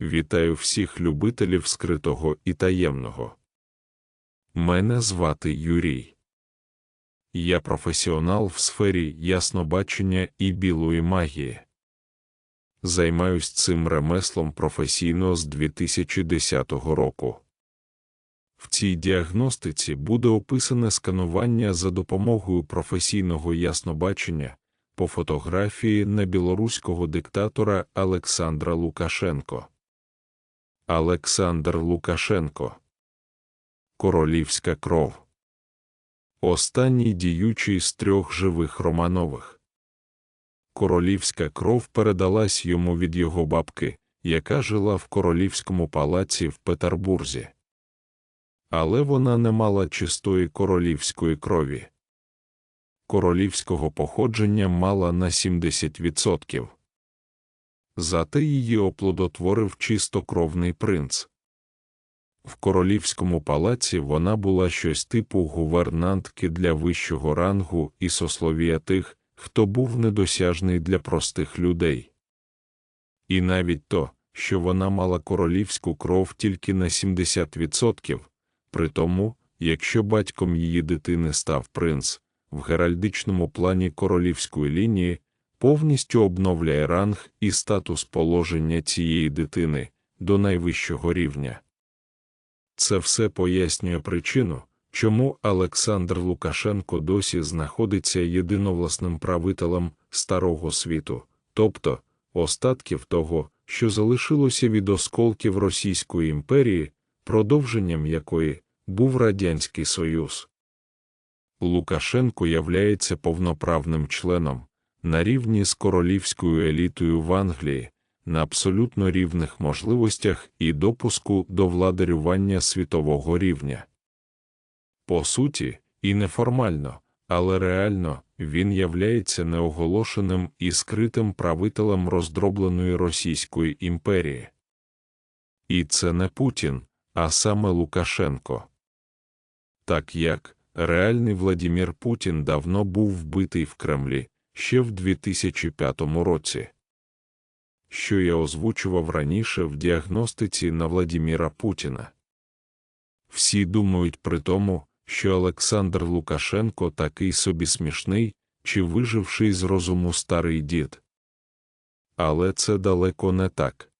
Вітаю всіх любителів скритого і таємного. Мене звати Юрій. Я професіонал в сфері яснобачення і білої магії. Займаюсь цим ремеслом професійно з 2010 року. В цій діагностиці буде описане сканування за допомогою професійного яснобачення по фотографії на білоруського диктатора Олександра Лукашенко. Олександр Лукашенко. Королівська кров. Останній діючий з трьох живих Романових. Королівська кров передалась йому від його бабки, яка жила в королівському палаці в Петербурзі. Але вона не мала чистої королівської крові. Королівського походження мала на 70%. Зате її оплодотворив чистокровний принц. В королівському палаці вона була щось типу гувернантки для вищого рангу і сословія тих, хто був недосяжний для простих людей. І навіть то, що вона мала королівську кров тільки на 70%, при тому, якщо батьком її дитини став принц, в геральдичному плані королівської лінії повністю обновляє ранг і статус положення цієї дитини до найвищого рівня. Це все пояснює причину, чому Олександр Лукашенко досі знаходиться єдиновласним правителем старого світу, тобто остатків того, що залишилося від осколків Російської імперії, продовженням якої був Радянський Союз. Лукашенко являється повноправним членом на рівні з королівською елітою в Англії, на абсолютно рівних можливостях і допуску до владарювання світового рівня. По суті, і неформально, але реально він являється неоголошеним і скритим правителем роздробленої Російської імперії. І це не Путін, а саме Лукашенко. Так як реальний Владімір Путін давно був вбитий в Кремлі ще в 2005 році що я озвучував раніше в діагностиці на Владіміра Путіна. Всі думають при тому, що Олександр Лукашенко такий собі смішний чи виживший з розуму старий дід. Але це далеко не так.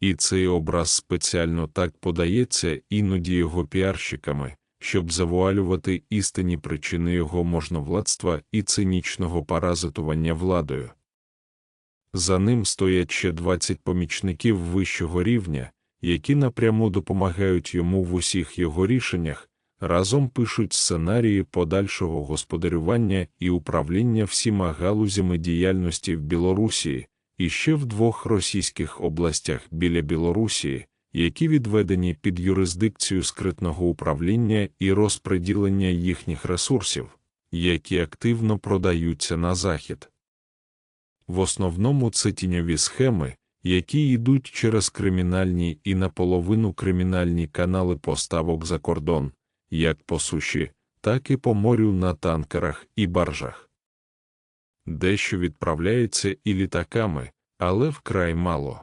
І цей образ спеціально так подається іноді його піарщиками, щоб завуалювати істинні причини його можновладства і цинічного паразитування владою. За ним стоять ще 20 помічників вищого рівня, які напряму допомагають йому в усіх його рішеннях, разом пишуть сценарії подальшого господарювання і управління всіма галузями діяльності в Білорусі і ще в двох російських областях біля Білорусі, які відведені під юрисдикцію скритного управління і розпреділення їхніх ресурсів, які активно продаються на захід. В основному це тіньові схеми, які йдуть через кримінальні і наполовину кримінальні канали поставок за кордон, як по суші, так і по морю на танкерах і баржах. Дещо відправляється і літаками, але вкрай мало.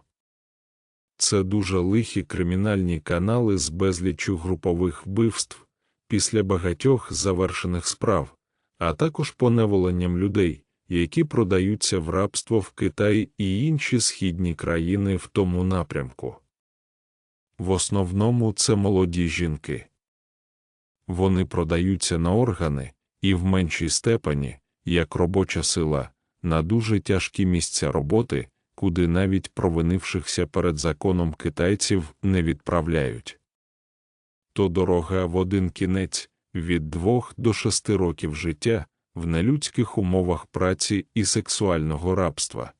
Це дуже лихі кримінальні канали з безлічу групових вбивств після багатьох завершених справ, а також поневоленням людей які продаються в рабство в Китаї і інші східні країни в тому напрямку. В основному це молоді жінки. Вони продаються на органи і в меншій степені, як робоча сила, на дуже тяжкі місця роботи, куди навіть провинившихся перед законом китайців не відправляють. То дорога в один кінець від двох до шести років життя, в нелюдських умовах праці і сексуального рабства.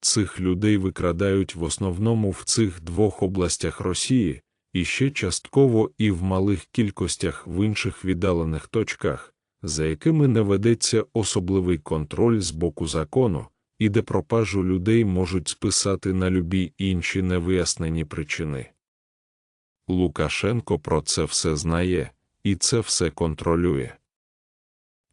Цих людей викрадають в основному в цих двох областях Росії і ще частково і в малих кількостях в інших віддалених точках, за якими не ведеться особливий контроль з боку закону, і де пропажу людей можуть списати на любі інші невияснені причини. Лукашенко про це все знає і це все контролює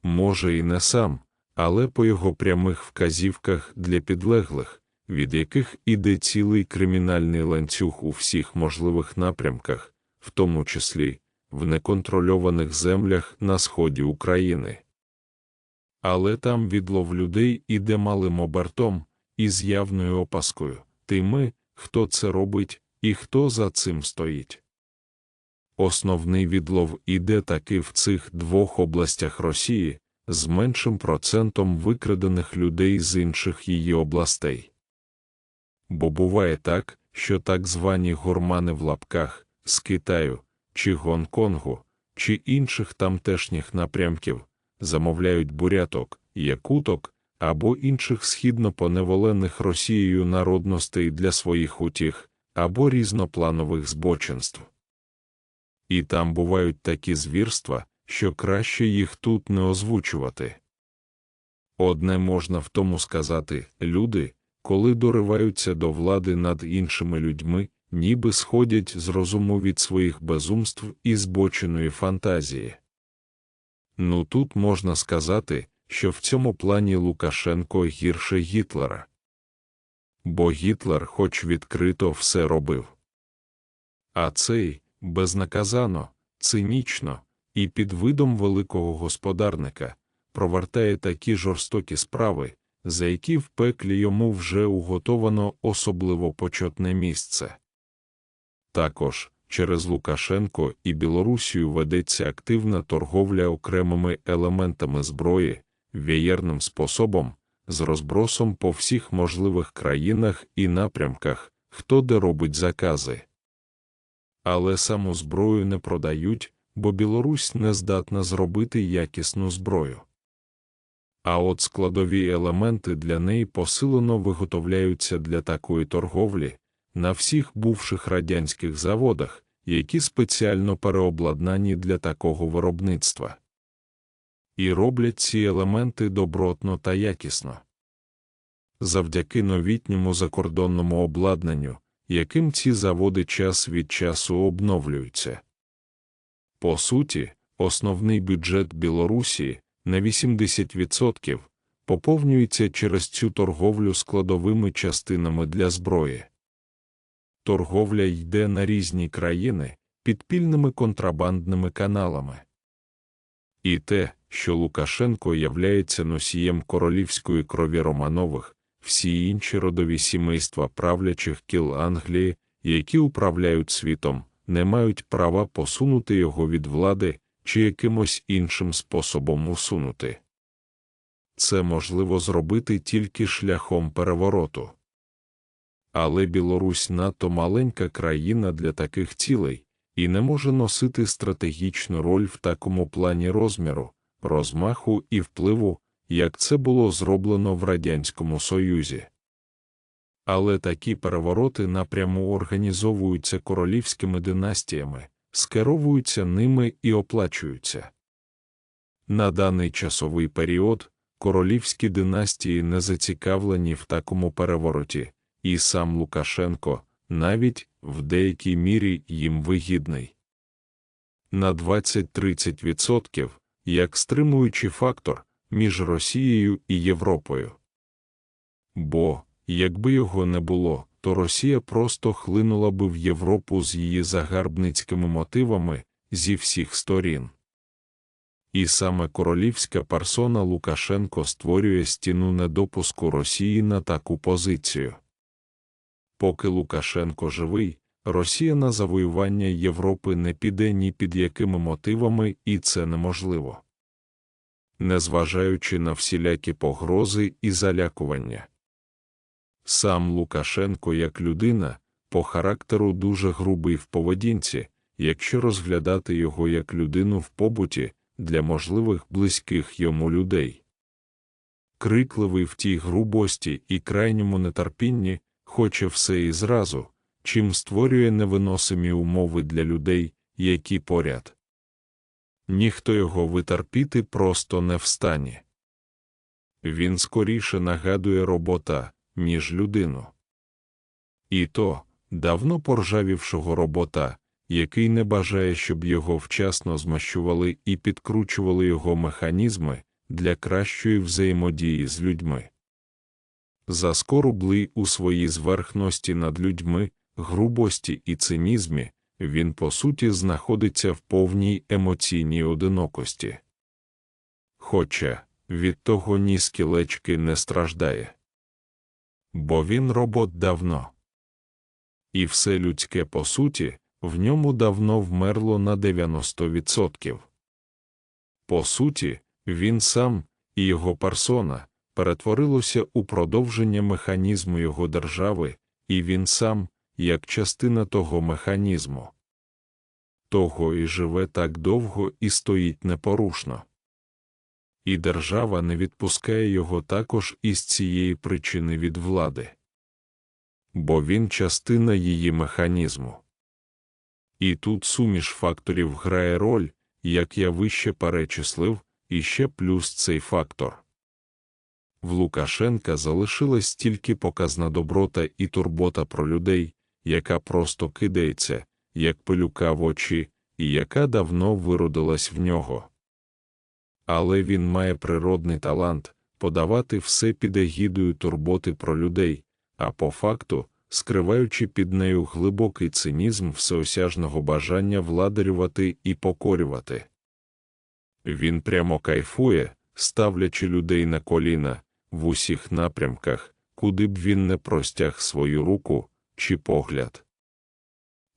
може і не сам, але по його прямих вказівках для підлеглих, від яких іде цілий кримінальний ланцюг у всіх можливих напрямках, в тому числі в неконтрольованих землях на сході України. Але там відлов людей іде малим обертом і з явною опаскою тими, хто це робить і хто за цим стоїть. Основний відлов іде таки в цих двох областях Росії з меншим процентом викрадених людей з інших її областей. Бо буває так, що так звані гурмани в лапках з Китаю чи Гонконгу, чи інших тамтешніх напрямків замовляють буряток, якуток або інших східно поневолених Росією народностей для своїх утіх або різнопланових збочинств. І там бувають такі звірства, що краще їх тут не озвучувати. Одне можна в тому сказати люди, коли дориваються до влади над іншими людьми, ніби сходять з розуму від своїх безумств і збоченої фантазії. Ну тут можна сказати, що в цьому плані Лукашенко гірше Гітлера. Бо Гітлер хоч відкрито все робив. А цей безнаказано, цинічно і під видом великого господарника провертає такі жорстокі справи, за які в пеклі йому вже уготовано особливо почетне місце. Також через Лукашенко і Білорусію ведеться активна торговля окремими елементами зброї, вієрним способом, з розбросом по всіх можливих країнах і напрямках, хто де робить закази. Але саму зброю не продають, бо Білорусь не здатна зробити якісну зброю. А от складові елементи для неї посилено виготовляються для такої торговлі на всіх бувших радянських заводах, які спеціально переобладнані для такого виробництва. І роблять ці елементи добротно та якісно. Завдяки новітньому закордонному обладнанню, яким ці заводи час від часу обновлюються. По суті, основний бюджет Білорусі на 80% поповнюється через цю торговлю складовими частинами для зброї. Торговля йде на різні країни підпільними контрабандними каналами. І те, що Лукашенко являється носієм королівської крові Романових, всі інші родові сімейства правлячих кіл Англії, які управляють світом, не мають права посунути його від влади чи якимось іншим способом усунути. Це можливо зробити тільки шляхом перевороту. Але Білорусь надто маленька країна для таких цілей і не може носити стратегічну роль в такому плані розміру, розмаху і впливу, як це було зроблено в Радянському Союзі. Але такі перевороти напряму організовуються королівськими династіями, скеровуються ними і оплачуються. На даний часовий період королівські династії не зацікавлені в такому перевороті, і сам Лукашенко навіть в деякій мірі їм вигідний. На 20-30% як стримуючий фактор між Росією і Європою. Бо, якби його не було, то Росія просто хлинула би в Європу з її загарбницькими мотивами зі всіх сторін. І саме королівська персона Лукашенко створює стіну недопуску Росії на таку позицію. Поки Лукашенко живий, Росія на завоювання Європи не піде ні під якими мотивами, і це неможливо. Незважаючи на всілякі погрози і залякування. Сам Лукашенко, як людина, по характеру дуже грубий в поведінці, якщо розглядати його як людину в побуті для можливих близьких йому людей. Крикливий в тій грубості і крайньому нетерпінні, хоче все і зразу, чим створює невиносимі умови для людей, які поряд. Ніхто його витерпіти просто не встані. Він скоріше нагадує робота, ніж людину. І то давно поржавівшого робота, який не бажає, щоб його вчасно змащували і підкручували його механізми для кращої взаємодії з людьми. Заскорублий у своїй зверхності над людьми, грубості і цинізмі, він по суті знаходиться в повній емоційній одинокості. Хоча від того ні скілечки не страждає. Бо він робот давно. І все людське по суті в ньому давно вмерло на 90%. По суті, він сам і його персона перетворилося у продовження механізму його держави, і він сам, як частина того механізму. Того і живе так довго і стоїть непорушно. І держава не відпускає його також із цієї причини від влади. Бо він частина її механізму. І тут суміш факторів грає роль, як я вище перечислив, і ще плюс цей фактор. В Лукашенка залишилась тільки показна доброта і турбота про людей, яка просто кидається, як пилюка в очі, і яка давно виродилась в нього. Але він має природний талант подавати все під егідою турботи про людей, а по факту, скриваючи під нею глибокий цинізм всеосяжного бажання владарювати і покорювати. Він прямо кайфує, ставлячи людей на коліна в усіх напрямках, куди б він не простяг свою руку чи погляд.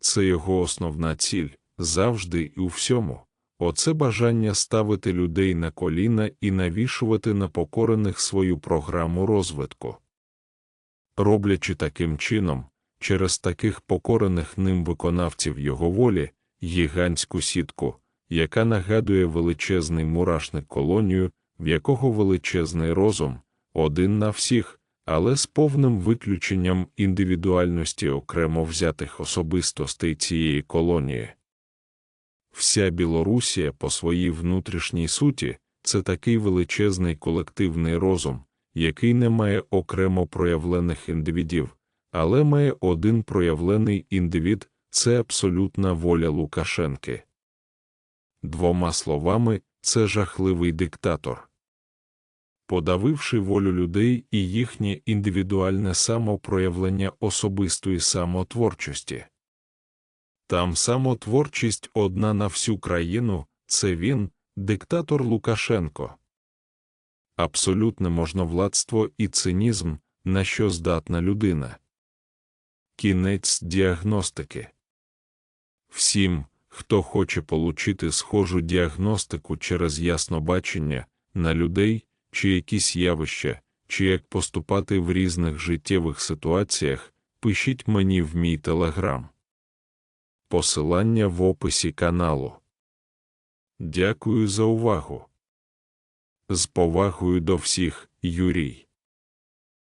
Це його основна ціль завжди і у всьому. Оце бажання ставити людей на коліна і навішувати на покорених свою програму розвитку. Роблячи таким чином, через таких покорених ним виконавців його волі, гігантську сітку, яка нагадує величезний мурашник колонію, в якого величезний розум, один на всіх, але з повним виключенням індивідуальності окремо взятих особистостей цієї колонії. Вся Білорусія по своїй внутрішній суті це такий величезний колективний розум, який не має окремо проявлених індивідів, але має один проявлений індивід це абсолютна воля Лукашенки. Двома словами, це жахливий диктатор. Подавивши волю людей і їхнє індивідуальне самопроявлення особистої самотворчості. Там самотворчість одна на всю країну це він, диктатор Лукашенко. Абсолютне можновладство і цинізм, на що здатна людина. Кінець діагностики. Всім, хто хоче получити схожу діагностику через яснобачення на людей чи якісь явища, чи як поступати в різних життєвих ситуаціях, пишіть мені в мій телеграм. Посилання в описі каналу. Дякую за увагу. З повагою до всіх, Юрій.